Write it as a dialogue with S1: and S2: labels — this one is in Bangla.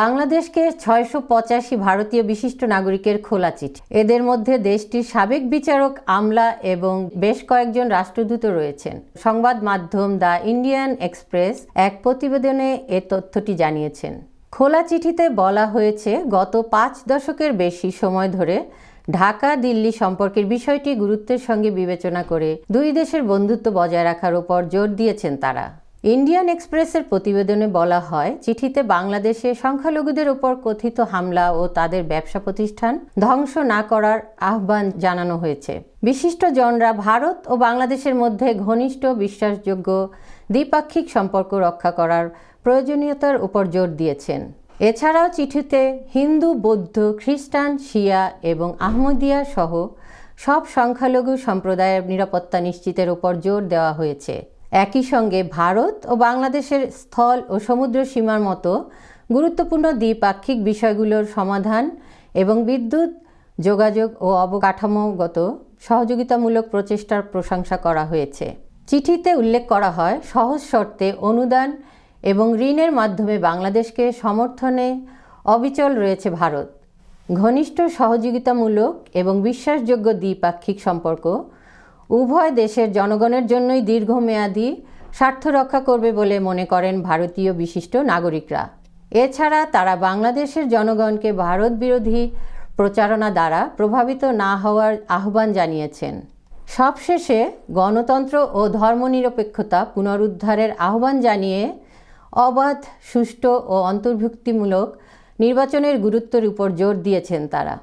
S1: বাংলাদেশকে ছয়শো পঁচাশি ভারতীয় বিশিষ্ট নাগরিকের খোলা চিঠি। এদের মধ্যে দেশটির সাবেক বিচারক আমলা এবং বেশ কয়েকজন রাষ্ট্রদূত রয়েছেন। সংবাদ মাধ্যম দ্য ইন্ডিয়ান এক্সপ্রেস এক প্রতিবেদনে এ তথ্যটি জানিয়েছেন। খোলা চিঠিতে বলা হয়েছে, গত পাঁচ দশকের বেশি সময় ধরে ঢাকা দিল্লি সম্পর্কের বিষয়টি গুরুত্বের সঙ্গে বিবেচনা করে দুই দেশের বন্ধুত্ব বজায় রাখার উপর জোর দিয়েছেন তারা। ইন্ডিয়ান এক্সপ্রেসের প্রতিবেদনে বলা হয়, চিঠিতে বাংলাদেশে সংখ্যালঘুদের উপর কথিত হামলা ও তাদের ব্যবসা প্রতিষ্ঠান ধ্বংস না করার আহ্বান জানানো হয়েছে। বিশিষ্ট জনরা ভারত ও বাংলাদেশের মধ্যে ঘনিষ্ঠ বিশ্বাসযোগ্য দ্বিপাক্ষিক সম্পর্ক রক্ষা করার প্রয়োজনীয়তার উপর জোর দিয়েছেন। এছাড়াও চিঠিতে হিন্দু, বৌদ্ধ, খ্রিস্টান, শিয়া এবং আহমদিয়া সহ সব সংখ্যালঘু সম্প্রদায়ের নিরাপত্তা নিশ্চিতের উপর জোর দেওয়া হয়েছে। একই সঙ্গে ভারত ও বাংলাদেশের স্থল ও সমুদ্র সীমার মতো গুরুত্বপূর্ণ দ্বিপাক্ষিক বিষয়গুলোর সমাধান এবং বিদ্যুৎ, যোগাযোগ ও অবকাঠামোগত সহযোগিতামূলক প্রচেষ্টার প্রশংসা করা হয়েছে। চিঠিতে উল্লেখ করা হয়, সহজ শর্তে অনুদান এবং ঋণের মাধ্যমে বাংলাদেশকে সমর্থনে অবিচল রয়েছে ভারত। ঘনিষ্ঠ সহযোগিতামূলক এবং বিশ্বাসযোগ্য দ্বিপাক্ষিক সম্পর্ক উভয় দেশের জনগণের জন্যই দীর্ঘমেয়াদী স্বার্থ রক্ষা করবে বলে মনে করেন ভারতীয় বিশিষ্ট নাগরিকরা। এছাড়া তারা বাংলাদেশের জনগণকে ভারত বিরোধী প্রচারণা দ্বারা প্রভাবিত না হওয়ার আহ্বান জানিয়েছেন। সবশেষে গণতন্ত্র ও ধর্মনিরপেক্ষতা পুনরুদ্ধারের আহ্বান জানিয়ে অবাধ, সুষ্ঠু ও অন্তর্ভুক্তিমূলক নির্বাচনের গুরুত্বের উপর জোর দিয়েছেন তারা।